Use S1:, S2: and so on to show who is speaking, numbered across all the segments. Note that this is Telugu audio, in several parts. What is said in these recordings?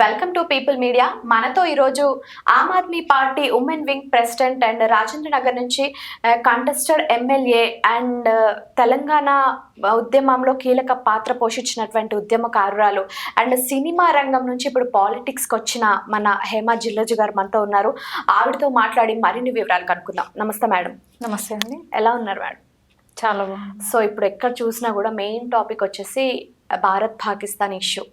S1: వెల్కమ్ టు పీపుల్ మీడియా మనతో ఈరోజు Aam Aadmi party women wing president and Rajendra Nagar నుంచి కంటెస్టెడ్ ఎమ్మెల్యే అండ్ తెలంగాణ ఉద్యమంలో కీలక పాత్ర పోషించినటువంటి ఉద్యమకారురాలు అండ్ సినిమా రంగం నుంచి ఇప్పుడు పాలిటిక్స్కి వచ్చిన మన హేమ జిల్లోజు గారు మనతో ఉన్నారు. ఆవిడతో మాట్లాడి మరిన్ని వివరాలు కనుక్కుందాం. నమస్తే మేడం.
S2: నమస్తే అండి.
S1: ఎలా ఉన్నారు మేడం?
S2: చాలా బాగుంది
S1: సో ఇప్పుడు ఎక్కడ చూసినా కూడా మెయిన్ టాపిక్ వచ్చేసి భారత్ పాకిస్తాన్ ఇష్యూ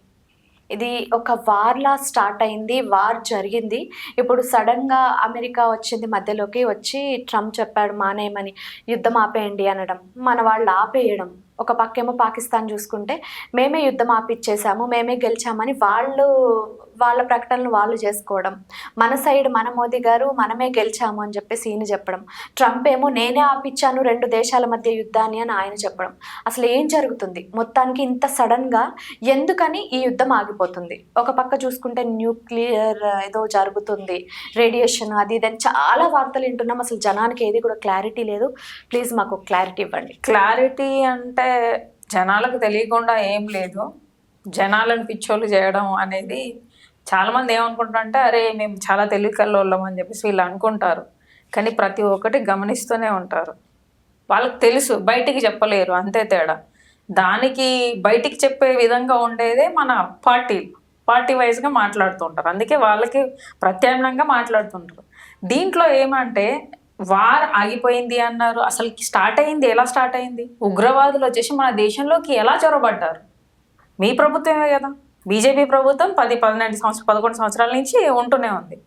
S1: ఇది ఒక వార్లా స్టార్ట్ అయింది వార్ జరిగింది. ఇప్పుడు సడన్గా అమెరికా వచ్చింది మధ్యలోకి వచ్చి ట్రంప్ చెప్పాడు మానేయమని యుద్ధం ఆపేయండి అనడం. మన వాళ్ళు ఆపేయడం. ఒక పక్కేమో పాకిస్తాన్ చూసుకుంటే మేమే యుద్ధం ఆపిచ్చేసాము మేమే గెలిచామని వాళ్ళు వాళ్ళ ప్రకటనలు వాళ్ళు చేసుకోవడం. మన సైడ్ మన మోదీ గారు మనమే గెలిచాము అని చెప్పేసి ఈయన చెప్పడం. ట్రంప్ ఏమో నేనే ఆపించాను రెండు దేశాల మధ్య యుద్ధాన్ని అని ఆయన చెప్పడం. అసలు ఏం జరుగుతుంది? మొత్తానికి ఇంత సడన్గా ఎందుకని ఈ యుద్ధం ఆగిపోతుంది? ఒక పక్క చూసుకుంటే న్యూక్లియర్ ఏదో జరుగుతుంది. రేడియేషన్ అది ఇది అని చాలా వార్తలు వింటున్నాం. అసలు జనానికి ఏది కూడా క్లారిటీ లేదు. ప్లీజ్ మాకు క్లారిటీ ఇవ్వండి.
S2: క్లారిటీ అంటే జనాలకు తెలియకుండా ఏం లేదు. జనాలను పిచ్చోళ్ళు చేయడం అనేది చాలామంది ఏమనుకుంటారంటే అరే మేము చాలా తెలివికల్లో కల్లోళ్ళం అని చెప్పేసి వీళ్ళు అనుకుంటారు. కానీ ప్రతి ఒక్కటి గమనిస్తూనే ఉంటారు. వాళ్ళకి తెలుసు బయటికి చెప్పలేరు అంతే తేడా. దానికి బయటికి చెప్పే విధంగా ఉండేదే మన పార్టీ పార్టీ వైజ్గా మాట్లాడుతుంటారు. అందుకే వాళ్ళకి ప్రత్యామ్నాయంగా మాట్లాడుతుంటారు. దీంట్లో ఏమంటే వార్ ఆగిపోయింది అన్నారు. అసలు స్టార్ట్ అయింది ఎలా స్టార్ట్ అయింది? ఉగ్రవాదులు వచ్చేసి మన దేశంలోకి ఎలా చొరబడ్డారు? మీ ప్రభుత్వమే కదా. బీజేపీ ప్రభుత్వం పది పన్నెండు సంవత్సరం పదకొండు సంవత్సరాల నుంచి ఉంటూనే ఉంది.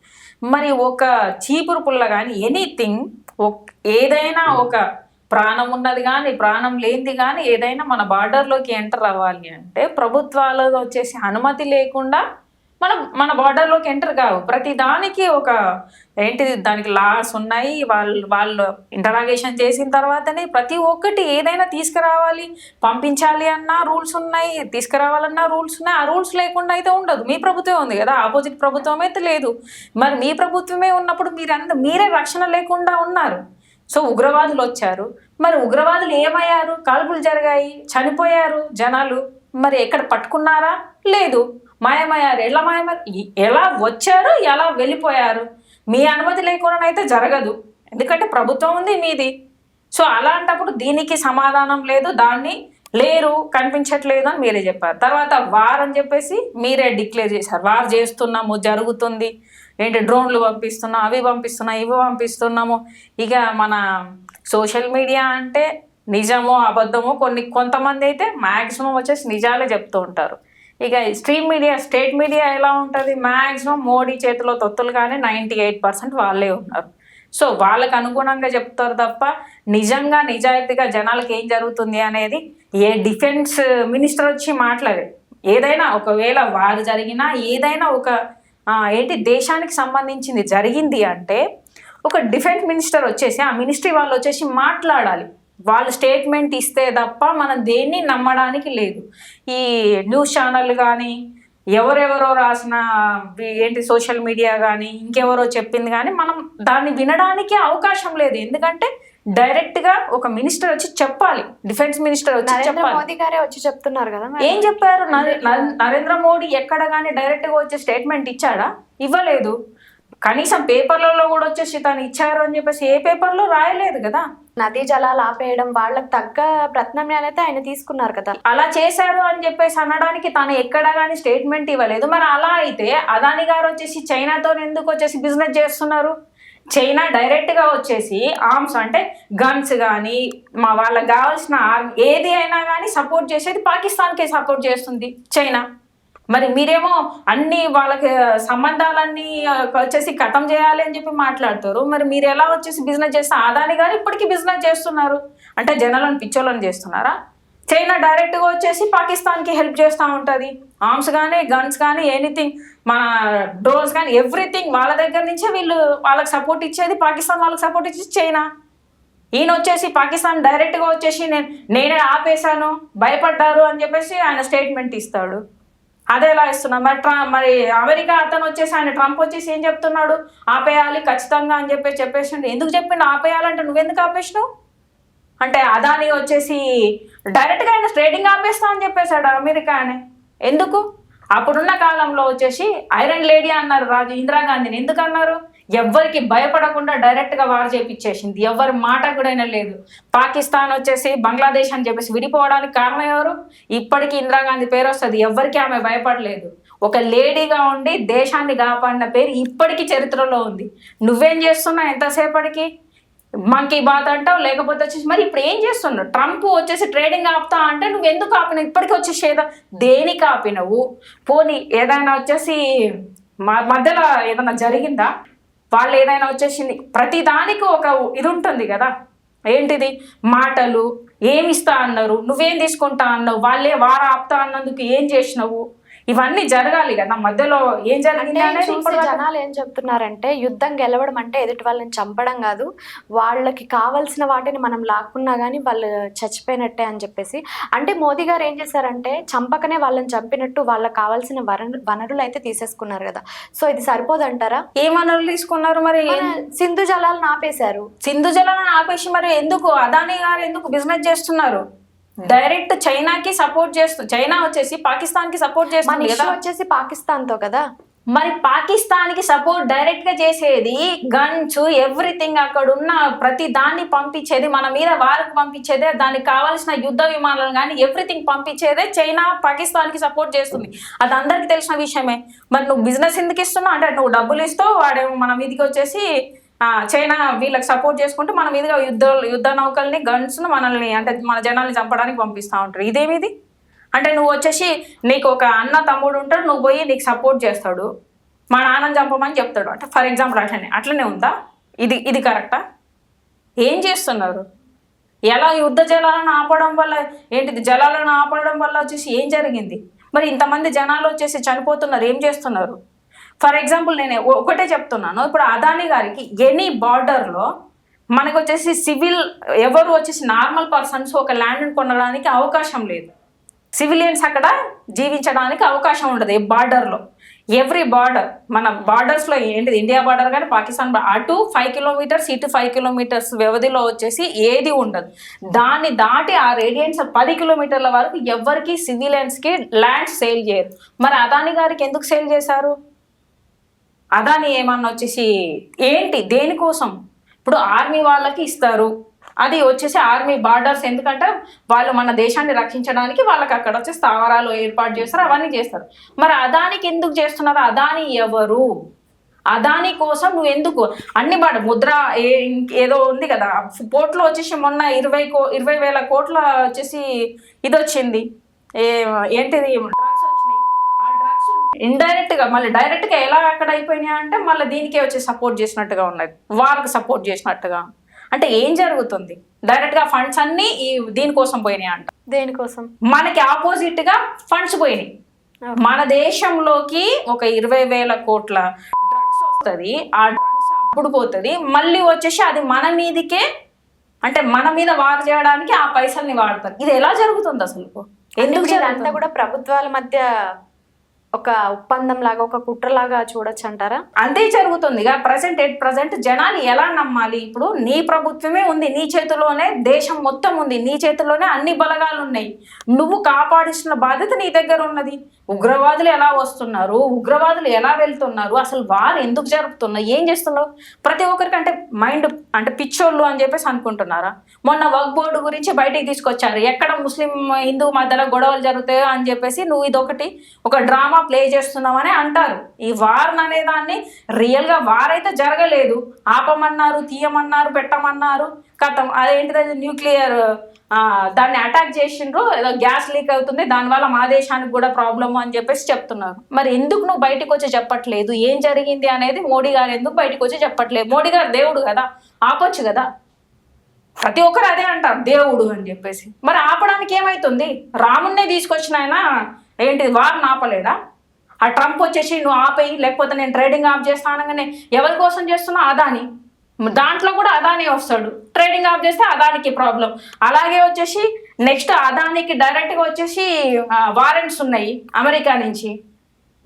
S2: మరి ఒక చీపురు పుల్ల కానీ ఎనీథింగ్ ఏదైనా ఒక ప్రాణం ఉన్నది కానీ ప్రాణం లేనిది కానీ ఏదైనా మన బార్డర్లోకి ఎంటర్ అవ్వాలి అంటే ప్రభుత్వాలు వచ్చేసి అనుమతి లేకుండా మన మన బార్డర్లోకి ఎంటర్ కావు. ప్రతి దానికి ఒక ఏంటిది దానికి లాస్ ఉన్నాయి. వాళ్ళు వాళ్ళు ఇంటరాగేషన్ చేసిన తర్వాతనే ప్రతి ఒక్కటి ఏదైనా తీసుకురావాలి పంపించాలి అన్నా రూల్స్ ఉన్నాయి. తీసుకురావాలన్నా రూల్స్ ఉన్నాయి. ఆ రూల్స్ లేకుండా అయితే ఉండదు. మీ ప్రభుత్వమే ఉంది కదా. ఆపోజిట్ ప్రభుత్వం అయితే లేదు. మరి మీ ప్రభుత్వమే ఉన్నప్పుడు మీరంద మీరే రక్షణ లేకుండా ఉన్నారు. సో ఉగ్రవాదులు వచ్చారు. మరి ఉగ్రవాదులు ఏమయ్యారు? కాల్పులు జరిగాయి. చనిపోయారు జనాలు. మరి ఎక్కడ పట్టుకున్నారా? లేదు. మాయమయ్యారు. ఎలా మాయమ ఎలా వచ్చారు ఎలా వెళ్ళిపోయారు? మీ అనుమతి లేకుండానైతే జరగదు. ఎందుకంటే ప్రభుత్వం ఉంది మీది. సో అలాంటప్పుడు దీనికి సమాధానం లేదు దాన్ని లేరు కనిపించట్లేదు అని మీరే చెప్పారు. తర్వాత వార్ అని చెప్పేసి మీరే డిక్లేర్ చేశారు. వార్ చేస్తున్నాము జరుగుతుంది. ఏంటి డ్రోన్లు పంపిస్తున్నాం అవి పంపిస్తున్నాం ఇవి పంపిస్తున్నాము. ఇక మన సోషల్ మీడియా అంటే నిజమో అబద్ధమో కొన్ని కొంతమంది అయితే మ్యాక్సిమం వచ్చేసి నిజాలే చెప్తూ ఉంటారు. ఇక స్ట్రీమ్ మీడియా స్టేట్ మీడియా ఎలా ఉంటుంది? మ్యాక్సిమం మోడీ చేతిలో తొత్తులు కానీ నైంటీ ఎయిట్ పర్సెంట్ వాళ్ళే ఉన్నారు. సో వాళ్ళకు అనుగుణంగా చెప్తారు తప్ప నిజంగా నిజాయితీగా జనాలకు ఏం జరుగుతుంది అనేది ఏ డిఫెన్స్ మినిస్టర్ వచ్చి మాట్లాడే. ఏదైనా ఒకవేళ వారు జరిగినా ఏదైనా ఒక ఏంటి దేశానికి సంబంధించింది జరిగింది అంటే ఒక డిఫెన్స్ మినిస్టర్ వచ్చేసి ఆ మినిస్ట్రీ వాళ్ళు వచ్చేసి మాట్లాడాలి. వాళ్ళు స్టేట్మెంట్ ఇస్తే తప్ప మనం దేన్ని నమ్మడానికి లేదు. ఈ న్యూస్ ఛానల్ కానీ ఎవరెవరో రాసిన ఏంటి సోషల్ మీడియా కానీ ఇంకెవరో చెప్పింది కానీ మనం దాన్ని వినడానికి అవకాశం లేదు. ఎందుకంటే డైరెక్ట్గా ఒక మినిస్టర్ వచ్చి చెప్పాలి. డిఫెన్స్ మినిస్టర్ వచ్చి చెప్పాలి.
S1: మోదీ గారే వచ్చి చెప్తున్నారు కదా.
S2: ఏం చెప్పారు? నరే- నరే- నరేంద్ర మోడీ ఎక్కడ కానీ డైరెక్ట్గా వచ్చే స్టేట్మెంట్ ఇచ్చాడా? ఇవ్వలేదు. కనీసం పేపర్లలో కూడా వచ్చేసి తను ఇచ్చారు అని చెప్పేసి ఏ పేపర్లో రాయలేదు కదా?
S1: నదీ జలాలు ఆపేయడం వాళ్ళకి తగ్గ ప్రత్యామ్నాయాలు అయితే ఆయన తీసుకున్నారు కదా.
S2: అలా చేశారు అని చెప్పేసి అనడానికి తను ఎక్కడా కానీ స్టేట్మెంట్ ఇవ్వలేదు. మరి అలా అయితే అదాని గారు వచ్చేసి చైనాతో ఎందుకు వచ్చేసి బిజినెస్ చేస్తున్నారు? చైనా డైరెక్ట్గా వచ్చేసి ఆర్మ్స్ అంటే గన్స్ కానీ మా వాళ్ళకి కావాల్సిన ఆర్మ్ ఏది అయినా కానీ సపోర్ట్ చేసేది పాకిస్తాన్కే సపోర్ట్ చేస్తుంది చైనా. మరి మీరేమో అన్ని వాళ్ళకి సంబంధాలన్నీ వచ్చేసి ఖతం చేయాలి అని చెప్పి మాట్లాడతారు. మరి మీరు ఎలా వచ్చేసి బిజినెస్ చేస్తే ఆదాని గారు ఇప్పటికీ బిజినెస్ చేస్తున్నారు? అంటే జనాలను పిచ్చోళ్ళని చేస్తున్నారా? చైనా డైరెక్ట్గా వచ్చేసి పాకిస్తాన్కి హెల్ప్ చేస్తూ ఉంటుంది. ఆర్మ్స్ కానీ గన్స్ కానీ ఎనీథింగ్ మన డ్రోన్స్ కానీ ఎవ్రీథింగ్ వాళ్ళ దగ్గర నుంచే వీళ్ళు వాళ్ళకి సపోర్ట్ ఇచ్చేది పాకిస్తాన్ వాళ్ళకి సపోర్ట్ ఇచ్చేది చైనా. ఈయన వచ్చేసి పాకిస్తాన్ డైరెక్ట్గా వచ్చేసి నేను నేనే ఆపేశాను భయపడ్డారు అని చెప్పేసి ఆయన స్టేట్మెంట్ ఇస్తాడు. అదే ఎలా ఇస్తున్నా మరి ట్రా మరి అమెరికా అతను వచ్చేసి ఆయన ట్రంప్ వచ్చేసి ఏం చెప్తున్నాడు? ఆపేయాలి ఖచ్చితంగా అని చెప్పేసి చెప్పేసి ఎందుకు చెప్పిండు? ఆపేయాలంటే నువ్వెందుకు ఆపేసినావు? అంటే అదాని వచ్చేసి డైరెక్ట్గా ఆయన ట్రేడింగ్ ఆపేస్తా అని చెప్పేశాడు అమెరికా అని. ఎందుకు? అప్పుడున్న కాలంలో వచ్చేసి ఐరన్ లేడీ అన్నారు రాజు ఇందిరాగాంధీని. ఎందుకు అన్నారు? ఎవ్వరికి భయపడకుండా డైరెక్ట్గా వార్ చేపించేసింది. ఎవరి మాట కూడా అయినా లేదు. పాకిస్తాన్ వచ్చేసి బంగ్లాదేశ్ అని చెప్పేసి విడిపోవడానికి కారణం ఎవరు? ఇప్పటికీ ఇందిరాగాంధీ పేరు వస్తుంది. ఎవ్వరికి ఆమె భయపడలేదు. ఒక లేడీగా ఉండి దేశాన్ని కాపాడిన పేరు ఇప్పటికీ చరిత్రలో ఉంది. నువ్వేం చేస్తున్నావు ఎంతసేపటికి? మంకీ బాత్ అంటావు లేకపోతే వచ్చేసి మరి ఇప్పుడు ఏం చేస్తున్నావు? ట్రంప్ వచ్చేసి ట్రేడింగ్ ఆపుతా అంటే నువ్వు ఎందుకు ఆపినావు? ఇప్పటికీ వచ్చేసి ఏదో దేనికి ఆపినవు? పోనీ ఏదైనా వచ్చేసి మధ్యలో ఏదైనా జరిగిందా? వాళ్ళు ఏదైనా వచ్చేసింది ప్రతిదానికి ఒక ఇది ఉంటుంది కదా. ఏంటిది? మాటలు. ఏమిస్తా అన్నారు. నువ్వేం తీసుకుంటా అన్నావు? వాళ్ళే వారా ఆపుతా అన్నందుకు ఏం చేసినావు? ఇవన్నీ జరగాలి కదా. మధ్యలో ఏం జరిగింది
S1: జనాలు ఏం చెప్తున్నారంటే యుద్ధం గెలవడం అంటే ఎదుటి వాళ్ళని చంపడం కాదు. వాళ్ళకి కావాల్సిన వాటిని మనం లాక్కున్నా కానీ వాళ్ళు చచ్చిపోయినట్టే అని చెప్పేసి. అంటే మోదీ గారు ఏం చేశారంటే చంపకనే వాళ్ళని చంపినట్టు వాళ్ళకి కావాల్సిన వనరు వనరులు అయితే తీసేసుకున్నారు కదా. సో ఇది సరిపోదంటారా?
S2: ఏ వనరులు తీసుకున్నారు మరి?
S1: సింధు జలాలను ఆపేశారు.
S2: సింధు జలాలను ఆపేసి మరి ఎందుకు? అదానీ గారు ఎందుకు బిజినెస్ చేస్తున్నారు? డైరెక్ట్ చైనాకి సపోర్ట్ చేస్తూ చైనా వచ్చేసి పాకిస్తాన్కి సపోర్ట్ చేస్తుంది కదా.
S1: వచ్చేసి పాకిస్తాన్తో కదా?
S2: మరి పాకిస్తాన్కి సపోర్ట్ డైరెక్ట్గా చేసేది గన్స్ ఎవ్రీథింగ్ అక్కడ ఉన్న ప్రతి దాన్ని పంపించేది మన మీద వారికి పంపించేదే దానికి కావాల్సిన యుద్ధ విమానాలు కానీ ఎవ్రీథింగ్ పంపించేదే చైనా పాకిస్తాన్కి సపోర్ట్ చేస్తుంది. అది అందరికి తెలిసిన విషయమే. మరి నువ్వు బిజినెస్ ఎందుకు ఇస్తున్నావు? అంటే నువ్వు డబ్బులు ఇస్తావు వాడేమో మన మీదకి వచ్చేసి చైనా వీళ్ళకి సపోర్ట్ చేసుకుంటూ మన మీదుగా యుద్ధ యుద్ధ నౌకల్ని గన్స్ను మనల్ని అంటే మన జనాల్ని చంపడానికి పంపిస్తూ ఉంటారు. ఇదేమిది? అంటే నువ్వు వచ్చేసి నీకు ఒక అన్న తమ్ముడు ఉంటాడు నువ్వు పోయి నీకు సపోర్ట్ చేస్తాడు. మా నాన్నని చంపమని చెప్తాడు. అంటే ఫర్ ఎగ్జాంపుల్ అట్లనే అట్లనే ఉందా? ఇది ఇది కరెక్టా ఏం చేస్తున్నారు? ఎలా యుద్ధ జలాలను ఆపడం వల్ల ఏంటిది? జలాలను ఆపడం వల్ల వచ్చేసి ఏం జరిగింది? మరి ఇంతమంది జనాలు వచ్చేసి చనిపోతున్నారు ఏం చేస్తున్నారు? ఫర్ ఎగ్జాంపుల్ నేను ఒకటే చెప్తున్నాను. ఇప్పుడు అదాని గారికి ఎనీ బార్డర్లో మనకు వచ్చేసి సివిల్ ఎవరు వచ్చేసి నార్మల్ పర్సన్స్ ఒక ల్యాండ్ కొనడానికి అవకాశం లేదు. సివిలియన్స్ అక్కడ జీవించడానికి అవకాశం ఉండదు ఏ బార్డర్లో ఎవ్రీ బార్డర్ మన బార్డర్స్లో ఏంటిది? ఇండియా బార్డర్ కానీ పాకిస్తాన్ అటు ఫైవ్ కిలోమీటర్స్ ఇటు ఫైవ్ కిలోమీటర్స్ వ్యవధిలో వచ్చేసి ఏది ఉండదు. దాన్ని దాటి ఆ రేడియన్స్ పది కిలోమీటర్ల వరకు ఎవరికి సివిలియన్స్కి ల్యాండ్ సేల్ చేయరు. మరి అదాని గారికి ఎందుకు సేల్ చేశారు? అదాని ఏమన్నా వచ్చేసి ఏంటి? దేనికోసం? ఇప్పుడు ఆర్మీ వాళ్ళకి ఇస్తారు. అది వచ్చేసి ఆర్మీ బార్డర్స్ ఎందుకంటే వాళ్ళు మన దేశాన్ని రక్షించడానికి వాళ్ళకి అక్కడ వచ్చి స్థావరాలు ఏర్పాటు చేస్తారు అవన్నీ చేస్తారు. మరి అదానికి ఎందుకు చేస్తున్నారు? అదాని ఎవరు? అదాని కోసం నువ్వు ఎందుకు? అన్ని బాడ ముద్ర ఏ ఏదో ఉంది కదా. పోర్ట్లో వచ్చేసి మొన్న ఇరవై కో ఇరవై వేల కోట్ల వచ్చేసి ఇది వచ్చింది. ఏ ఏంటిది డ్రగ్స్ వచ్చినాయి ఆ డ్రగ్స్ ఇండైరెక్ట్గా మళ్ళీ డైరెక్ట్గా ఎలా అక్కడ అయిపోయినాయి అంటే మళ్ళీ దీనికే వచ్చి సపోర్ట్ చేసినట్టుగా ఉన్నది వారికి సపోర్ట్ చేసినట్టుగా. అంటే ఏం జరుగుతుంది? డైరెక్ట్గా ఫండ్స్ అన్ని ఈ దీనికోసం పోయినాయి అంట.
S1: దేనికోసం?
S2: మనకి ఆపోజిట్గా ఫండ్స్ పోయినాయి. మన దేశంలోకి ఒక ఇరవై వేల కోట్ల డ్రగ్స్ వస్తుంది. ఆ డ్రగ్స్ అప్పుడు పోతుంది. మళ్ళీ వచ్చేసి అది మన మీదికే అంటే మన మీద వారు చేయడానికి ఆ పైసల్ని వాడతారు. ఇది ఎలా జరుగుతుంది అసలు? ఎందుకు?
S1: కూడా ప్రభుత్వాల మధ్య ఒక ఒప్పందం లాగా ఒక కుట్రలాగా చూడొచ్చు అంటారా
S2: అంతే జరుగుతుంది. ప్రజెంట్ ఎట్ ప్రజెంట్ జనాలు ఎలా నమ్మాలి? ఇప్పుడు నీ ప్రభుత్వమే ఉంది నీ చేతిలోనే దేశం మొత్తం ఉంది నీ చేతిలోనే అన్ని బలగాలు ఉన్నాయి నువ్వు కాపాడిస్తున్న బాధ్యత నీ దగ్గర ఉన్నది. ఉగ్రవాదులు ఎలా వస్తున్నారు? ఉగ్రవాదులు ఎలా వెళ్తున్నారు? అసలు వారు ఎందుకు జరుపుతున్నారు ఏం చేస్తున్నారు ప్రతి ఒక్కరికి అంటే మైండ్ అంటే పిచ్చోళ్ళు అని చెప్పేసి అనుకుంటున్నారా? మొన్న వక్ బోర్డు గురించి బయటికి తీసుకొచ్చారు. ఎక్కడ ముస్లిం హిందూ మధ్యలో గొడవలు జరుగుతాయో అని చెప్పేసి నువ్వు ఇదొకటి ఒక డ్రామా ప్లే చేస్తున్నామని అంటారు. ఈ వార్న్ అనే దాన్ని రియల్గా వార్ అయితే జరగలేదు. ఆపమన్నారు తీయమన్నారు పెట్టమన్నారు. కథం అదేంటిది న్యూక్లియర్ దాన్ని అటాక్ చేసిండ్రు ఏదో గ్యాస్ లీక్ అవుతుంది దానివల్ల మా దేశానికి కూడా ప్రాబ్లమ్ అని చెప్పేసి చెప్తున్నారు. మరి ఎందుకు నువ్వు బయటకు వచ్చి చెప్పట్లేదు? ఏం జరిగింది అనేది మోడీ గారు ఎందుకు బయటకు వచ్చి చెప్పట్లేదు? మోడీ గారు దేవుడు కదా ఆపొచ్చు కదా. ప్రతి ఒక్కరు అదే అంటారు దేవుడు అని చెప్పేసి. మరి ఆపడానికి ఏమైతుంది? రాముణ్ణే తీసుకొచ్చిన ఆయన ఏంటిది వారు నాపలేడా ఆ ట్రంప్ వచ్చేసి నువ్వు ఆపేయి లేకపోతే నేను ట్రేడింగ్ ఆఫ్ చేస్తా అనగానే ఎవరి కోసం చేస్తున్నా అదాని. దాంట్లో కూడా అదాని వస్తాడు. ట్రేడింగ్ ఆఫ్ చేస్తే అదానికి ప్రాబ్లం అలాగే వచ్చేసి నెక్స్ట్ అదానికి డైరెక్ట్గా వచ్చేసి వారెంట్స్ ఉన్నాయి అమెరికా నుంచి.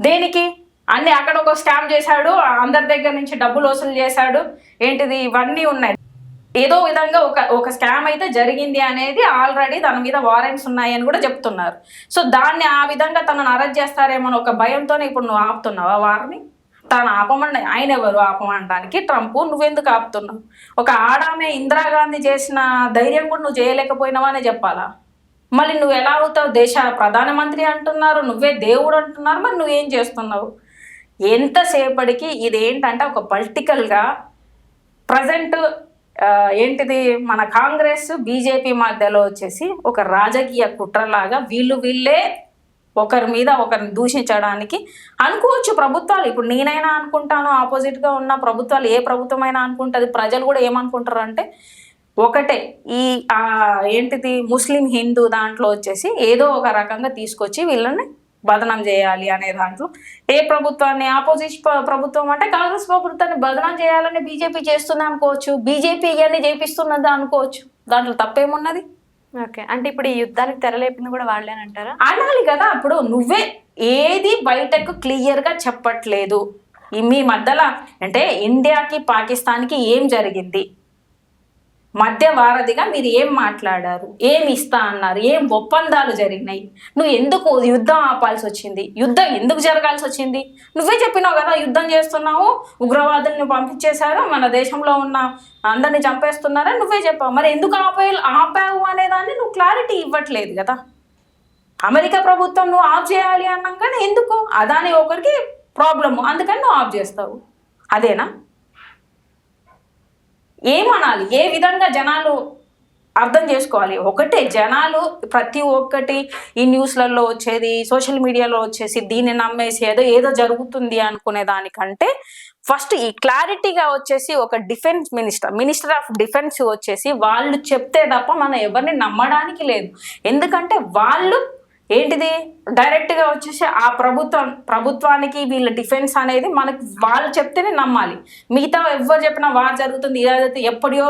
S2: దేనికి? అన్ని అక్కడ ఒక స్కామ్ చేశాడు అందరి దగ్గర నుంచి డబ్బులు వసూలు చేశాడు. ఏంటిది? ఇవన్నీ ఉన్నాయి. ఏదో విధంగా ఒక ఒక స్కామ్ అయితే జరిగింది అనేది ఆల్రెడీ తన మీద వారెంట్స్ ఉన్నాయని కూడా చెప్తున్నారు. సో దాన్ని ఆ విధంగా తనను అరెస్ట్ చేస్తారేమో అని ఒక భయంతోనే ఇప్పుడు నువ్వు ఆపుతున్నావా వారిని? తాను ఆపమని ఆయన ఎవరు ఆపమనడానికి? ట్రంప్ నువ్వెందుకు ఆపుతున్నావు? ఒక ఆడామే ఇందిరాగాంధీ చేసిన ధైర్యం కూడా నువ్వు చేయలేకపోయినావా అని చెప్పాలా? మళ్ళీ నువ్వు ఎలా అవుతావు? దేశ ప్రధానమంత్రి అంటున్నారు నువ్వే దేవుడు అంటున్నారు మరి నువ్వేం చేస్తున్నావు? ఎంతసేపటికి ఇది ఏంటంటే ఒక పొలిటికల్గా ప్రజెంట్ ఏంటిది? మన కాంగ్రెస్ బీజేపీ మధ్యలో వచ్చేసి ఒక రాజకీయ కుట్రలాగా వీళ్ళు వీళ్ళే ఒకరి మీద ఒకరిని దూషించడానికి అనుకోవచ్చు ప్రభుత్వాలు. ఇప్పుడు నేనైనా అనుకుంటాను ఆపోజిట్గా ఉన్న ప్రభుత్వాలు ఏ ప్రభుత్వమైనా అనుకుంటుంది. ప్రజలు కూడా ఏమనుకుంటారు అంటే ఒకటే ఈ ఏంటిది? ముస్లిం హిందూ దాంట్లో వచ్చేసి ఏదో ఒక రకంగా తీసుకొచ్చి వీళ్ళని బదనం చేయాలి అనే దాంట్లో. ఏ ప్రభుత్వాన్ని ఆపోజిట్ ప్రభుత్వం అంటే కాంగ్రెస్ ప్రభుత్వాన్ని బదనం చేయాలని బీజేపీ చేస్తుంది అనుకోవచ్చు. బీజేపీ ఇవన్నీ చేపిస్తున్నది అనుకోవచ్చు. దాంట్లో తప్పేమున్నది?
S1: ఓకే. అంటే ఇప్పుడు ఈ యుద్ధానికి తెరలేపింది కూడా వాళ్ళేనంటారా
S2: అనాలి కదా అప్పుడు. నువ్వే ఏది బయటకు క్లియర్గా చెప్పట్లేదు. మీ మధ్యలో అంటే ఇండియాకి పాకిస్తాన్కి ఏం జరిగింది? మధ్య వారధిగా మీరు ఏం మాట్లాడారు? ఏం ఇస్తా అన్నారు? ఏం ఒప్పందాలు జరిగినాయి? నువ్వు ఎందుకు యుద్ధం ఆపాల్సి వచ్చింది? యుద్ధం ఎందుకు జరగాల్సి వచ్చింది? నువ్వే చెప్పినావు కదా యుద్ధం చేస్తున్నావు ఉగ్రవాదుల్ని పంపించేశారు మన దేశంలో ఉన్న అందరిని చంపేస్తున్నారని నువ్వే చెప్పావు. మరి ఎందుకు ఆపే ఆపావు అనేదాన్ని నువ్వు క్లారిటీ ఇవ్వట్లేదు కదా. అమెరికా ప్రభుత్వం నువ్వు ఆఫ్ చేయాలి అన్నాకనే ఎందుకు? అదాని ఒకరికి ప్రాబ్లము అందుకని నువ్వు ఆఫ్ చేస్తావు. అదేనా? ఏమనాలి? ఏ విధంగా జనాలు అర్థం చేసుకోవాలి? ఒకటే జనాలు ప్రతి ఒక్కటి ఈ న్యూస్లలో వచ్చేది సోషల్ మీడియాలో వచ్చేసి దీన్ని నమ్మేసి ఏదో ఏదో జరుగుతుంది అనుకునే దానికంటే ఫస్ట్ ఈ క్లారిటీగా వచ్చేసి ఒక defence minister minister of defence వచ్చేసి వాళ్ళు చెప్తే తప్ప మనం ఎవరిని నమ్మడానికి లేదు. ఎందుకంటే వాళ్ళు ఏంటిది? డైరెక్ట్గా వచ్చేసి ఆ ప్రభుత్వం ప్రభుత్వానికి వీళ్ళ డిఫెన్స్ అనేది మనకి వాళ్ళు చెప్తేనే నమ్మాలి. మిగతా ఎవరు చెప్పినా వార్ జరుగుతుంది ఇలా జరుగుతుంది ఎప్పుడో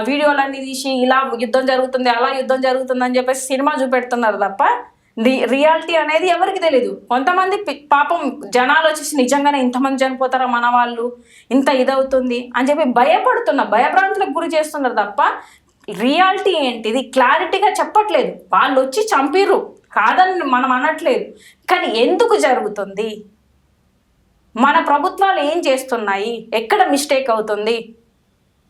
S2: వీడియోలన్నీ తీసి ఇలా యుద్ధం జరుగుతుంది అలా యుద్ధం జరుగుతుంది అని చెప్పేసి సినిమా చూపెడుతున్నారు తప్ప రి- రియాలిటీ అనేది ఎవరికి తెలియదు కొంతమంది పి- పాపం జనాలు వచ్చేసి నిజంగానే ఇంతమంది చనిపోతారా మన వాళ్ళు ఇంత ఇదవుతుంది అని చెప్పి భయపడుతున్న భయభ్రాంతులకు గురి చేస్తున్నారు తప్ప రియాలిటీ ఏంటిది? క్లారిటీగా చెప్పట్లేదు. వాళ్ళు వచ్చి చంపిర్రు. కాదని మనం అనట్లేదు. కానీ ఎందుకు జరుగుతుంది? మన ప్రభుత్వాలు ఏం చేస్తున్నాయి? ఎక్కడ మిస్టేక్ అవుతుంది?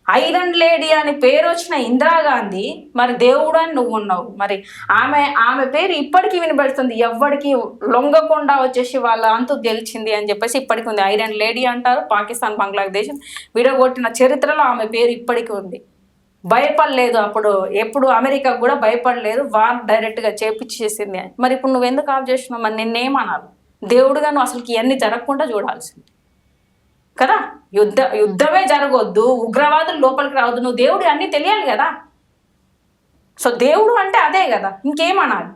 S2: ఐరన్ లేడీ అని పేరు వచ్చిన ఇందిరాగాంధీ మరి దేవుడు అని నువ్వు ఉన్నావు. మరి ఆమె ఆమె పేరు ఇప్పటికీ వినబడుతుంది. ఎవ్వడికి లొంగకుండా వచ్చేసి వాళ్ళ అంతు గెలిచింది అని చెప్పేసి ఇప్పటికి ఉంది. ఐరన్ లేడీ అంటారు పాకిస్తాన్ బంగ్లాదేశ్ విడగొట్టిన చరిత్రలో ఆమె పేరు ఇప్పటికీ ఉంది. భయపడలేదు అప్పుడు. ఎప్పుడు అమెరికాకు కూడా భయపడలేదు. వార్ డైరెక్ట్గా చేపించేసింది అని. మరి ఇప్పుడు నువ్వు ఎందుకు ఆఫ్ చేసినావు మరి నిన్నేమనాలి? దేవుడుగా నువ్వు అసలుకి ఇవన్నీ జరగకుండా చూడాల్సింది. కదా? యుద్ధ యుద్ధమే జరగొద్దు. ఉగ్రవాదులు లోపలికి రావద్దు. నువ్వు దేవుడు అన్నీ తెలియాలి కదా? సో దేవుడు అంటే అదే కదా? ఇంకేమనాలి?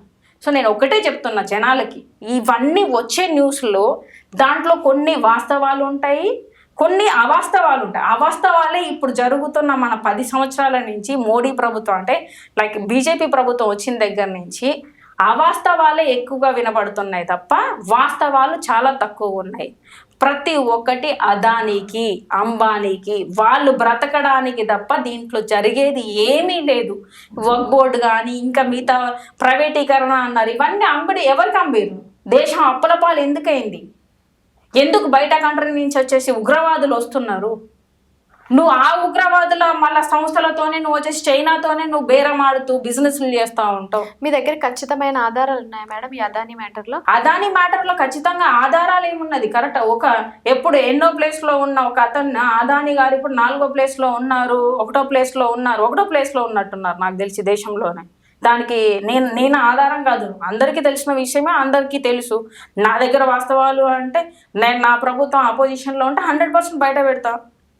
S2: సో నేను ఒకటే చెప్తున్నా జనాలకి. ఇవన్నీ వచ్చే న్యూస్లో దాంట్లో కొన్ని వాస్తవాలు ఉంటాయి. కొన్ని అవాస్తవాలు ఉంటాయి. అవాస్తవాలే ఇప్పుడు జరుగుతున్న మన పది సంవత్సరాల నుంచి మోడీ ప్రభుత్వం అంటే లైక్ బీజేపీ ప్రభుత్వం వచ్చిన దగ్గర నుంచి అవాస్తవాలే ఎక్కువగా వినబడుతున్నాయి తప్ప వాస్తవాలు చాలా తక్కువ ఉన్నాయి. ప్రతి ఒక్కటి అదానికి అంబానీకి వాళ్ళు బ్రతకడానికి తప్ప దీంట్లో జరిగేది ఏమీ లేదు. వర్క్ బోర్డు కానీ ఇంకా మిగతా ప్రైవేటీకరణ అన్నారు. ఇవన్నీ అంబడి ఎవరికి అమ్మేరు దేశం అప్పులపాలు ఎందుకైంది? ఎందుకు బయట కంట్రీ నుంచి వచ్చేసి ఉగ్రవాదులు వస్తున్నారు? నువ్వు ఆ ఉగ్రవాదుల మళ్ళా సంస్థలతోనే నువ్వు వచ్చేసి చైనాతోనే నువ్వు బేరం ఆడుతూ బిజినెస్లు చేస్తూ ఉంటావు.
S1: మీ దగ్గర ఖచ్చితమైన ఆధారాలు ఉన్నాయా మేడం ఈ అదాని మ్యాటర్లో
S2: అదాని మ్యాటర్లో ఖచ్చితంగా ఆధారాలు ఏమున్నది? కరెక్ట్ ఒక ఎప్పుడు ఎన్నో ప్లేస్లో ఉన్న ఒక అతను అదాని గారు ఇప్పుడు నాలుగో ప్లేస్లో ఉన్నారు ఒకటో ప్లేస్లో ఉన్నారు ఒకటో ప్లేస్లో ఉన్నట్టున్నారు నాకు తెలిసి దేశంలోనే. దానికి నేను నేను ఆధారం కాదు. అందరికీ తెలిసిన విషయమే అందరికీ తెలుసు. నా దగ్గర వాస్తవాలు అంటే నేను నా ప్రభుత్వం అపోజిషన్లో ఉంటే హండ్రెడ్ పర్సెంట్ బయట పెడతా.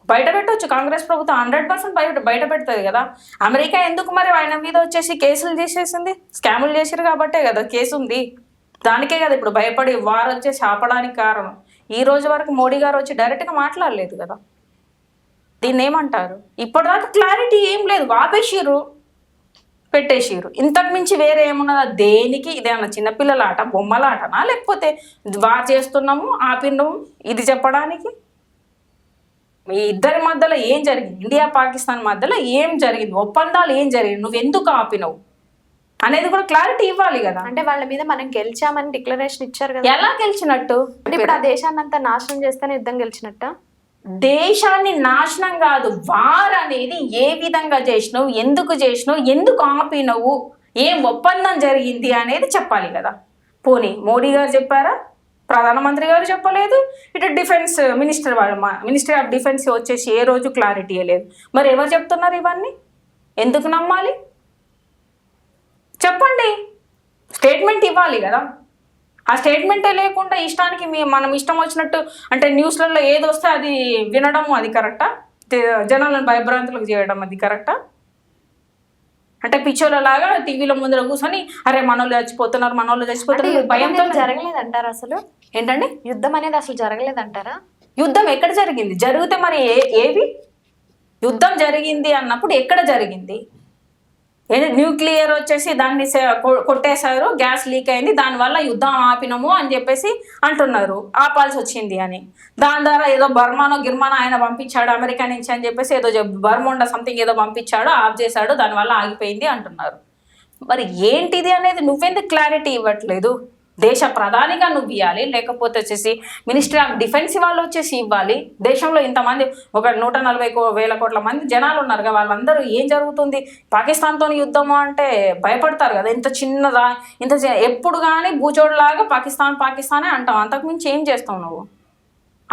S2: బయట పెట్టవచ్చు కాంగ్రెస్ ప్రభుత్వం హండ్రెడ్ పర్సెంట్ బయట బయట పెడుతుంది కదా. అమెరికా ఎందుకు మరి ఆయన మీద వచ్చేసి కేసులు చేసేసింది స్కాములు చేసారు కాబట్టే కదా కేసు ఉంది. దానికే కదా ఇప్పుడు భయపడి వారు వచ్చేసి ఆపడానికి కారణం. ఈ రోజు వరకు మోడీ గారు వచ్చి డైరెక్ట్గా మాట్లాడలేదు కదా. దీన్ని ఏమంటారు ఇప్పటిదాకా క్లారిటీ ఏం లేదు. వాపేసిర్రు. పెట్టేసిర్రు. ఇంతకు మించి వేరే ఏమున్నదా? దేనికి? ఇదేమన్నా చిన్నపిల్లల ఆట బొమ్మల ఆటనా లేకపోతే బాగా చేస్తున్నాము ఆపినాము ఇది చెప్పడానికి? ఈ ఇద్దరి మధ్యలో ఏం జరిగింది? ఇండియా పాకిస్తాన్ మధ్యలో ఏం జరిగింది? ఒప్పందాలు ఏం జరిగింది? నువ్వు ఎందుకు ఆపినవు? అనేది కూడా క్లారిటీ ఇవ్వాలి కదా.
S1: అంటే వాళ్ళ మీద మనం గెలిచామని డిక్లరేషన్ ఇచ్చారు కదా.
S2: ఎలా గెలిచినట్టు?
S1: ఇప్పుడు ఆ దేశాన్ని అంతా నాశనం చేస్తేనే యుద్ధం గెలిచినట్ట?
S2: దేశాన్ని నాశనం కాదు వార్ అనేది ఏ విధంగా చేసినావు ఎందుకు చేసినావు ఎందుకు ఆపినవు ఏం ఒప్పందం జరిగింది అనేది చెప్పాలి కదా. పోనీ మోడీ గారు చెప్పారా? ప్రధానమంత్రి గారు చెప్పలేదు? ఇటు డిఫెన్స్ మినిస్టర్ వాళ్ళు మినిస్టర్ ఆఫ్ డిఫెన్స్ వచ్చేసి ఏ రోజు క్లారిటీ లేదు. మరి ఎవరు చెప్తున్నారు ఇవన్నీ? ఎందుకు నమ్మాలి? చెప్పండి. స్టేట్మెంట్ ఇవ్వాలి కదా. ఆ స్టేట్మెంటే లేకుండా ఇష్టానికి మీ మనం ఇష్టం వచ్చినట్టు అంటే న్యూస్లలో ఏది వస్తే అది వినడం అది కరెక్టా జనాలను భయభ్రాంతులకు చేయడం అది కరెక్టా అంటే పిచ్చోళ్ళలాగా టీవీలో ముందర కూర్చొని అరే మనోళ్ళు చచ్చిపోతున్నారు మనోళ్ళు చచ్చిపోతున్నారు భయంతో
S1: అనేది జరగలేదంటారా అసలు?
S2: ఏంటండి?
S1: యుద్ధం అనేది అసలు జరగలేదంటారా?
S2: యుద్ధం ఎక్కడ జరిగింది? జరిగితే మరి ఏ ఏవి? యుద్ధం జరిగింది అన్నప్పుడు ఎక్కడ జరిగింది? న్యూక్లియర్ వచ్చేసి దాన్ని సే- కొ- కొట్టేశారు గ్యాస్ లీక్ అయింది దానివల్ల యుద్ధం ఆపినము అని చెప్పేసి అంటున్నారు. ఆపాల్సి వచ్చింది అని. దాని ద్వారా ఏదో బర్మానో గిర్మానో ఆయన పంపించాడు అమెరికా నుంచి అని చెప్పేసి ఏదో చెప్- బర్మోండా సంథింగ్ ఏదో పంపించాడు ఆఫ్ చేశాడు దానివల్ల ఆగిపోయింది అంటున్నారు. మరి ఏంటిది అనేది నువ్వెందుకు క్లారిటీ ఇవ్వట్లేదు? దేశ ప్రధానిగా నువ్వు ఇవ్వాలి లేకపోతే వచ్చేసి మినిస్ట్రీ ఆఫ్ డిఫెన్స్ వాళ్ళు వచ్చేసి ఇవ్వాలి. దేశంలో ఇంతమంది ఒక నూట నలభై కో- వేల కోట్ల మంది జనాలు ఉన్నారు కదా వాళ్ళందరూ ఏం జరుగుతుంది? పాకిస్తాన్తో యుద్ధము అంటే భయపడతారు కదా ఇంత చిన్నదా ఇంత చి- ఎప్పుడు కానీ భూచోడులాగా పాకిస్తాన్ పాకిస్తానే అంటాం అంతకుమించి ఏం చేస్తావు నువ్వు?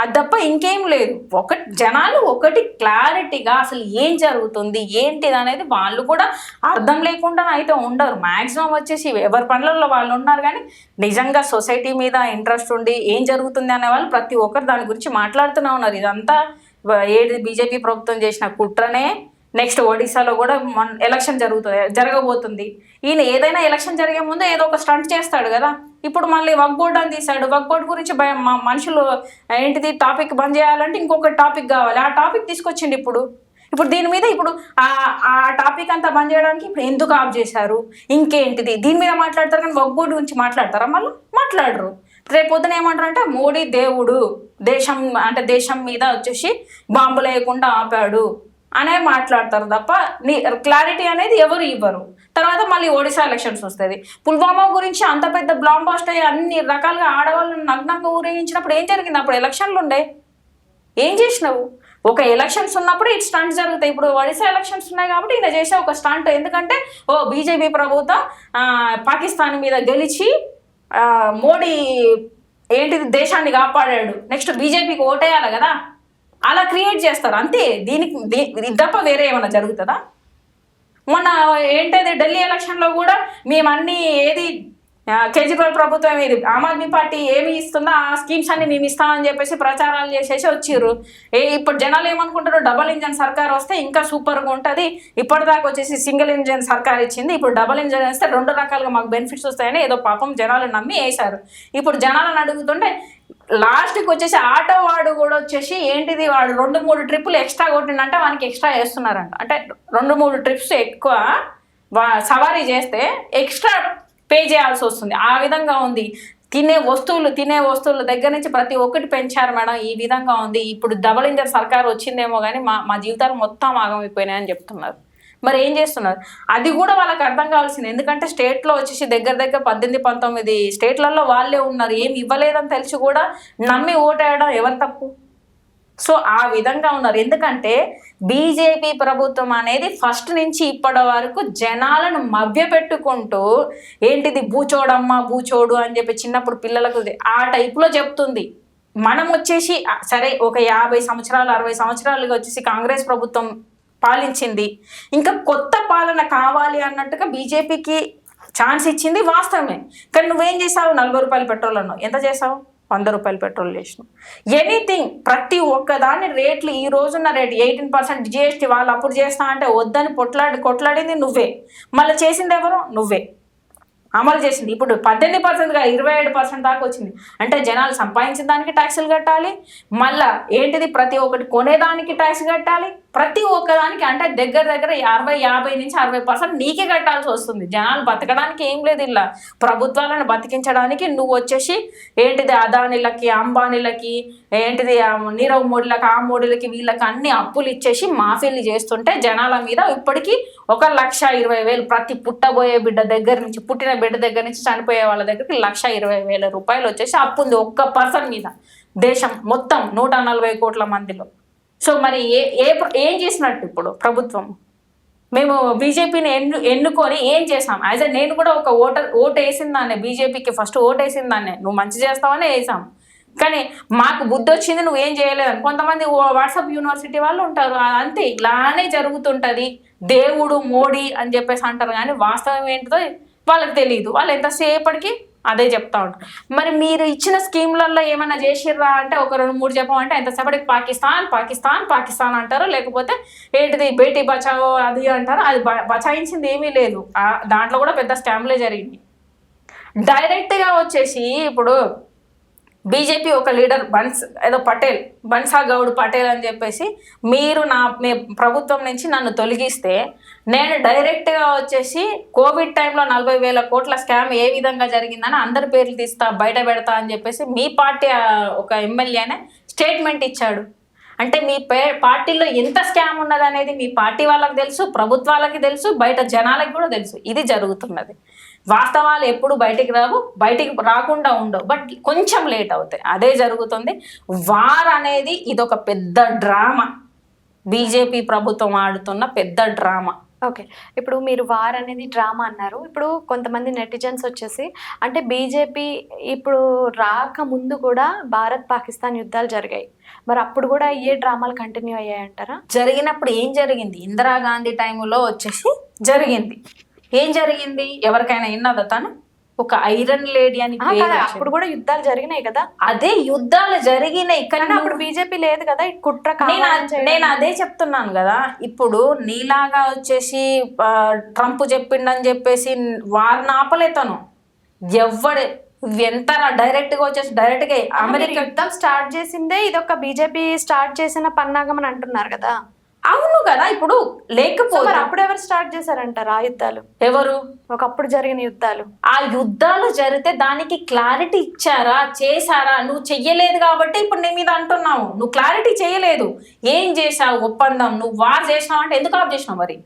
S2: అది తప్ప ఇంకేం లేదు. ఒకటి జనాలు ఒకటి క్లారిటీగా అసలు ఏం జరుగుతుంది ఏంటిది అనేది వాళ్ళు కూడా అర్థం లేకుండా అయితే ఉండరు. మ్యాక్సిమం వచ్చేసి ఎవరి పనులలో వాళ్ళు ఉన్నారు కానీ నిజంగా సొసైటీ మీద ఇంట్రెస్ట్ ఉండి ఏం జరుగుతుంది అనే వాళ్ళు ప్రతి ఒక్కరు దాని గురించి మాట్లాడుతూనే ఉన్నారు. ఇదంతా ఏది బీజేపీ ప్రభుత్వం చేసిన కుట్రనే. నెక్స్ట్ ఒడిశాలో కూడా ఎలక్షన్ జరుగుతుంది జరగబోతుంది. ఈయన ఏదైనా ఎలక్షన్ జరిగే ముందు ఏదో ఒక స్టంట్ చేస్తాడు కదా. ఇప్పుడు మళ్ళీ వర్క్ బోర్డ్ అని తీశాడు. వర్క్ బోర్డ్ గురించి భయం మా మనుషులు ఏంటిది టాపిక్ బంద్ చేయాలంటే ఇంకొక టాపిక్ కావాలి. ఆ టాపిక్ తీసుకొచ్చిండు ఇప్పుడు. ఇప్పుడు దీని మీద ఇప్పుడు ఆ ఆ టాపిక్ అంతా బంద్ చేయడానికి ఇప్పుడు ఎందుకు ఆఫ్ చేశారు? ఇంకేంటిది? దీని మీద మాట్లాడతారు కానీ వర్క్ బోర్డు గురించి మాట్లాడతారా? మళ్ళీ మాట్లాడరు. రేపు పొద్దున ఏమంటారంటే మోడీ దేవుడు దేశం అంటే దేశం మీద వచ్చేసి బాంబు లేకుండా ఆపాడు అనే మాట్లాడతారు తప్ప నీ క్లారిటీ అనేది ఎవరు ఇవ్వరు. తర్వాత మళ్ళీ ఒడిశా ఎలక్షన్స్ వస్తుంది పుల్వామా గురించి అంత పెద్ద బ్లాంబ్ బాస్ట్ అయ్యి అన్ని రకాలుగా ఆడవాళ్ళని నగ్నంగా ఊరేగించినప్పుడు ఏం జరిగింది? అప్పుడు ఎలక్షన్లు ఉండే. ఏం చేసినావు? ఒక ఎలక్షన్స్ ఉన్నప్పుడు ఇటు స్టంట్ జరుగుతాయి. ఇప్పుడు ఒడిశా ఎలక్షన్స్ ఉన్నాయి కాబట్టి ఈయన చేసే ఒక స్టంట్ ఎందుకంటే ఓ బీజేపీ ప్రభుత్వం పాకిస్తాన్ మీద గెలిచి మోడీ ఏంటిది దేశాన్ని కాపాడాడు. నెక్స్ట్ బీజేపీకి ఓటేయాలి కదా. అలా క్రియేట్ చేస్తారు. అంతే. దీనికి దీ- తప్ప వేరే ఏమైనా జరుగుతుందా? మొన్న ఏంటది ఢిల్లీ ఎలక్షన్లో కూడా మేము అన్ని ఏది కేజ్రీవాల్ ప్రభుత్వం ఇది ఆమ్ ఆద్మీ పార్టీ ఏమి ఇస్తుందో ఆ స్కీమ్స్ అన్ని మేము ఇస్తామని చెప్పేసి ప్రచారాలు చేసేసి వచ్చిర్రు. ఏ ఇప్పుడు జనాలు ఏమనుకుంటారు డబల్ ఇంజన్ సర్కార్ వస్తే ఇంకా సూపర్గా ఉంటుంది. ఇప్పటిదాకా వచ్చేసి సింగిల్ ఇంజన్ సర్కార్ ఇచ్చింది ఇప్పుడు డబల్ ఇంజన్ వేస్తే రెండు రకాలుగా మాకు బెనిఫిట్స్ వస్తాయని ఏదో పాపం జనాలు నమ్మి వేశారు. ఇప్పుడు జనాలను అడుగుతుంటే లాస్ట్కి వచ్చేసి ఆటో వాడు కూడా వచ్చేసి ఏంటిది వాడు రెండు మూడు ట్రిప్పులు ఎక్స్ట్రా కొట్టిండంటే వానికి ఎక్స్ట్రా వేస్తున్నారంట అంటే రెండు మూడు ట్రిప్స్ ఎక్కువ వా- సవారీ చేస్తే ఎక్స్ట్రా పే చేయాల్సి వస్తుంది. ఆ విధంగా ఉంది. తినే వస్తువులు తినే వస్తువుల దగ్గర నుంచి ప్రతి ఒక్కటి పెంచారు మేడం. ఈ విధంగా ఉంది. ఇప్పుడు డబల్ ఇంజన్ సర్కార్ వచ్చిందేమో కానీ మా మా జీవితాలు మొత్తం ఆగమైపోయినాయని చెప్తున్నారు. మరి ఏం చేస్తున్నారు? అది కూడా వాళ్ళకి అర్థం కావాల్సింది. ఎందుకంటే స్టేట్లో వచ్చేసి దగ్గర దగ్గర పద్దెనిమిది పంతొమ్మిది స్టేట్లలో వాళ్ళే ఉన్నారు. ఏమి ఇవ్వలేదని తెలిసి కూడా నమ్మి ఓటేయడం ఎవరు తప్పు? సో ఆ విధంగా ఉన్నారు. ఎందుకంటే బీజేపీ ప్రభుత్వం అనేది ఫస్ట్ నుంచి ఇప్పటి వరకు జనాలను మభ్యపెట్టుకుంటూ ఏంటిది బూచోడమ్మ బూచోడు అని చెప్పి చిన్నప్పుడు పిల్లలకు ఆ టైపులో చెప్తుంది. మనం వచ్చేసి సరే ఒక యాభై సంవత్సరాలు అరవై సంవత్సరాలుగా వచ్చేసి కాంగ్రెస్ ప్రభుత్వం పాలించింది. ఇంకా కొత్త పాలన కావాలి అన్నట్టుగా బీజేపీకి ఛాన్స్ ఇచ్చింది వాస్తవమే. కానీ నువ్వేం చేసావు? నలభై రూపాయలు పెట్రోల్ అన్నావు. ఎంత చేసావు? వంద రూపాయలు పెట్రోల్ చేసినావు. ఎనీథింగ్ ప్రతి ఒక్కదాని రేట్లు ఈ రోజున్న రేట్. ఎయిటీన్ పర్సెంట్ జిఎస్టీ వాళ్ళు అప్పుడు చేస్తా అంటే వద్దని పొట్లాడి కొట్లాడింది నువ్వే. మళ్ళీ చేసింది ఎవరు? నువ్వే. అమలు చేసింది. ఇప్పుడు పద్దెనిమిది పర్సెంట్గా ఇరవై ఏడు పర్సెంట్ దాకా వచ్చింది. అంటే జనాలు సంపాదించిన దానికి ట్యాక్సులు కట్టాలి. మళ్ళా ఏంటిది? ప్రతి ఒక్కటి కొనేదానికి ట్యాక్స్ కట్టాలి. ప్రతి ఒక్కదానికి అంటే దగ్గర దగ్గర అరవై యాభై నుంచి అరవై పర్సెంట్ నీకే కట్టాల్సి వస్తుంది. జనాలు బతకడానికి ఏం లేదు ఇలా. ప్రభుత్వాలను బతికించడానికి నువ్వు వచ్చేసి ఏంటిది అదానిలకి అంబానీలకి ఏంటిది నీరవ్ మోడీలకు ఆ మోడీలకి వీళ్ళకి అన్ని అప్పులు ఇచ్చేసి మాఫీలు చేస్తుంటే జనాల మీద ఇప్పటికీ ఒక లక్ష ఇరవై వేలు ప్రతి పుట్టబోయే బిడ్డ దగ్గర నుంచి పుట్టిన బిడ్డ దగ్గర నుంచి చనిపోయే వాళ్ళ దగ్గరికి లక్ష ఇరవై వేల రూపాయలు వచ్చేసి అప్పు ఉంది ఒక్క పర్సన్ మీద. దేశం మొత్తం నూట నలభై కోట్ల మందిలో. సో మరి ఏ ఏ ఏం చేసినట్టు ఇప్పుడు ప్రభుత్వం? మేము బీజేపీని ఎన్ను ఎన్నుకొని ఏం చేసాం? యాజ్ అ నేను కూడా ఒక ఓటర్ ఓటు వేసిన దాన్నే బీజేపీకి ఫస్ట్ ఓటు వేసిన దాన్నే. నువ్వు మంచి చేస్తావనే వేసాం. కానీ మాకు బుద్ధి వచ్చింది నువ్వు ఏం చేయలేదని కొంతమంది వాట్సాప్ యూనివర్సిటీ వాళ్ళు ఉంటారు. అంతే ఇలానే జరుగుతుంటది. దేవుడు మోడీ అని చెప్పేసి అంటారు. కానీ వాస్తవం ఏంటిదో వాళ్ళకి తెలియదు వాళ్ళు ఎంతసేపటికి అదే చెప్తా ఉంటాను మరి మీరు ఇచ్చిన స్కీమ్లలో ఏమైనా చేసిర్రా అంటే ఒక రెండు మూడు చెప్పమంటే ఎంతసేపటికి పాకిస్తాన్ పాకిస్తాన్ పాకిస్తాన్ అంటారు. లేకపోతే ఏంటిది బేటీ బచావో అది అంటారు. అది బ- బచాయించింది ఏమీ లేదు. దాంట్లో కూడా పెద్ద స్కామ్లే జరిగింది. డైరెక్ట్గా వచ్చేసి ఇప్పుడు బీజేపీ ఒక లీడర్ బన్స్ ఏదో పటేల్ బన్సా గౌడ్ పటేల్ అని చెప్పేసి మీరు నా మీ ప్రభుత్వం నుంచి నన్ను తొలగిస్తే నేను డైరెక్ట్గా వచ్చేసి కోవిడ్ టైంలో నలభై వేల కోట్ల స్కామ్ ఏ విధంగా జరిగిందని అందరి పేర్లు తీస్తా బయట పెడతా అని చెప్పేసి మీ పార్టీ ఒక ఎమ్మెల్యేనే స్టేట్మెంట్ ఇచ్చాడు. అంటే మీ పే పార్టీలో ఎంత స్కామ్ ఉన్నది అనేది మీ పార్టీ వాళ్ళకి తెలుసు ప్రభుత్వాలకి తెలుసు బయట జనాలకి కూడా తెలుసు. ఇది జరుగుతున్నది. వాస్తవాలు ఎప్పుడు బయటికి రావు బయటికి రాకుండా ఉండవు. బట్ కొంచెం లేట్ అవుతాయి. అదే జరుగుతుంది. వార్ అనేది ఇది ఒక పెద్ద డ్రామా బీజేపీ ప్రభుత్వం ఆడుతున్న పెద్ద డ్రామా
S1: ఓకే. ఇప్పుడు మీరు వార్ అనేది డ్రామా అన్నారు. ఇప్పుడు కొంతమంది నెటిజన్స్ వచ్చేసి అంటే బీజేపీ ఇప్పుడు రాక ముందు కూడా భారత్ పాకిస్తాన్ యుద్ధాలు జరిగాయి. మరి అప్పుడు కూడా ఏ డ్రామాలు కంటిన్యూ అయ్యాయి అంటారా?
S2: జరిగినప్పుడు ఏం జరిగింది? ఇందిరాగాంధీ టైంలో వచ్చేసి జరిగింది. ఏం జరిగింది? ఎవరికైనా విన్నదా తను? ఒక ఐరన్ లేడీ అని.
S1: అప్పుడు కూడా యుద్ధాలు జరిగినాయి కదా?
S2: అదే యుద్ధాలు జరిగినాయి కానీ
S1: అప్పుడు బీజేపీ లేదు కదా కుట్ర
S2: నేను అదే చెప్తున్నాను కదా ఇప్పుడు నీలాగా వచ్చేసి ట్రంప్ చెప్పిండని చెప్పేసి వారిని ఆపలే తను ఎవ్వడే ఎంత డైరెక్ట్గా వచ్చేసి
S1: డైరెక్ట్గా
S2: అమెరికా
S1: యుద్ధం స్టార్ట్ చేసిందే ఇది ఒక బీజేపీ స్టార్ట్ చేసిన పన్నాగం అని అంటున్నారు కదా.
S2: అవును కదా ఇప్పుడు లేకపోతే
S1: అప్పుడు ఎవరు స్టార్ట్ చేశారంటారు ఆ యుద్ధాలు?
S2: ఎవరు?
S1: ఒకప్పుడు జరిగిన యుద్ధాలు.
S2: ఆ యుద్ధాలు జరిగితే దానికి క్లారిటీ ఇచ్చారా చేశారా? నువ్వు చెయ్యలేదు కాబట్టి ఇప్పుడు నీ మీద అంటున్నావు. నువ్వు క్లారిటీ చేయలేదు ఏం చేశావు? ఒప్పందం. నువ్వు వార్ చేసినావు అంటే ఎందుకు ఆఫ్ చేసినావు మరి?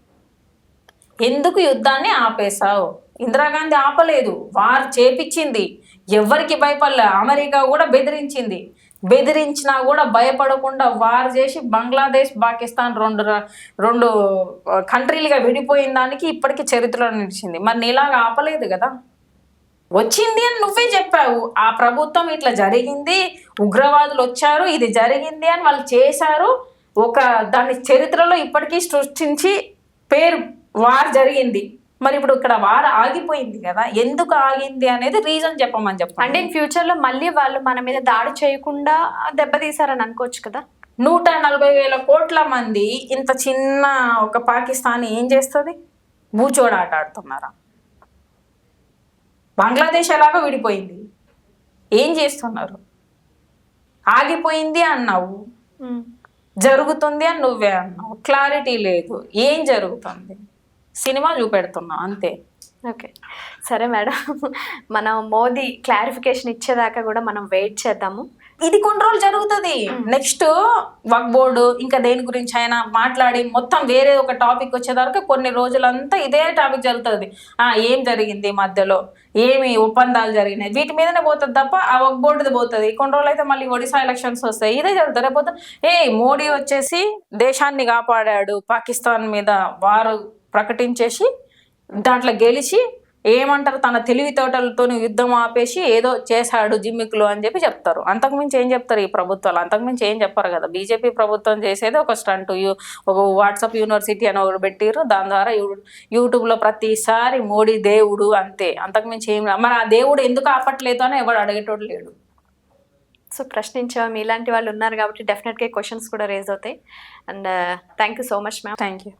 S2: ఎందుకు యుద్ధాన్ని ఆపేశావు? ఇందిరాగాంధీ ఆపలేదు. వార్ చేపించింది. ఎవరికి భయపడలే? అమెరికా కూడా బెదిరించింది. బెదిరించినా కూడా భయపడకుండా వార్ చేసి బంగ్లాదేశ్ పాకిస్తాన్ రెండు రెండు కంట్రీలుగా విడిపోయిన దానికి ఇప్పటికీ చరిత్రలో నిలిచింది. మరి నీలాగా ఆపలేదు కదా? వచ్చింది అని నువ్వే చెప్పావు. ఆ ప్రభుత్వం ఇట్లా జరిగింది ఉగ్రవాదులు వచ్చారు ఇది జరిగింది అని వాళ్ళు చేశారు. ఒక దాని చరిత్రలో ఇప్పటికీ సృష్టించి పేరు వార్ జరిగింది. మరి ఇప్పుడు ఇక్కడ వార్ ఆగిపోయింది కదా ఎందుకు ఆగింది అనేది రీజన్ చెప్పమని
S1: అంటే
S2: చెప్పండి.
S1: ఇన్ ఫ్యూచర్లో మళ్ళీ వాళ్ళు మన మీద దాడి చేయకుండా దెబ్బతీసారని అనుకోవచ్చు కదా?
S2: నూట నలభై వేల కోట్ల మంది ఇంత చిన్న ఒక పాకిస్తాన్ ఏం చేస్తుంది? బూచోడ ఆట ఆడుతున్నారా? బంగ్లాదేశ్ ఎలాగో విడిపోయింది. ఏం చేస్తున్నారు? ఆగిపోయింది అన్నావు. జరుగుతుంది అని నువ్వే అన్నావు. క్లారిటీ లేదు. ఏం జరుగుతుంది? సినిమా చూపెడుతున్నావు అంతే.
S1: ఓకే. సరే మేడం. మనం మోదీ క్లారిఫికేషన్ ఇచ్చేదాకా కూడా మనం వెయిట్ చేద్దాము.
S2: ఇది కొన్ని రోజులు జరుగుతుంది నెక్స్ట్ వర్క్ బోర్డు ఇంకా దేని గురించి అయినా మాట్లాడి మొత్తం వేరే ఒక టాపిక్ వచ్చేదాకా కొన్ని రోజులంతా ఇదే టాపిక్ జరుగుతుంది. ఆ ఏం జరిగింది మధ్యలో? ఏమి ఒప్పందాలు జరిగినాయి? వీటి మీదనే పోతుంది తప్ప ఆ వర్క్ బోర్డుది పోతుంది. కొన్ని రోజులు అయితే మళ్ళీ ఒడిశా ఎలక్షన్స్ వస్తాయి. ఇదే జరుగుతుంది. రేపు ఏ మోడీ వచ్చేసి దేశాన్ని కాపాడాడు. పాకిస్తాన్ మీద వారు ప్రకటించేసి దాంట్లో గెలిచి ఏమంటారు తన తెలివితేటలతో యుద్ధం ఆపేసి ఏదో చేశాడు జిమ్మికులు అని చెప్పి చెప్తారు. అంతకుమించి ఏం చెప్తారు ఈ ప్రభుత్వాలు? అంతకుమించి ఏం చెప్పరు కదా? బీజేపీ ప్రభుత్వం చేసేది ఒక స్టంట్. ఒక వాట్సాప్ యూనివర్సిటీ అని ఒకటి పెట్టిర్రు. దాని ద్వారా యూట్యూబ్లో ప్రతిసారి మోడీ దేవుడు అంతే. అంతకుమించి ఏం మరి ఆ దేవుడు ఎందుకు ఆపట్లేదు అని ఎవడు అడిగేటోడు లేడు.
S1: సో ప్రశ్నించాము ఇలాంటి వాళ్ళు ఉన్నారు కాబట్టి డెఫినెట్గా క్వశ్చన్స్ కూడా రేజ్ అవుతాయి. And thank you so much ma'am.
S2: Thank you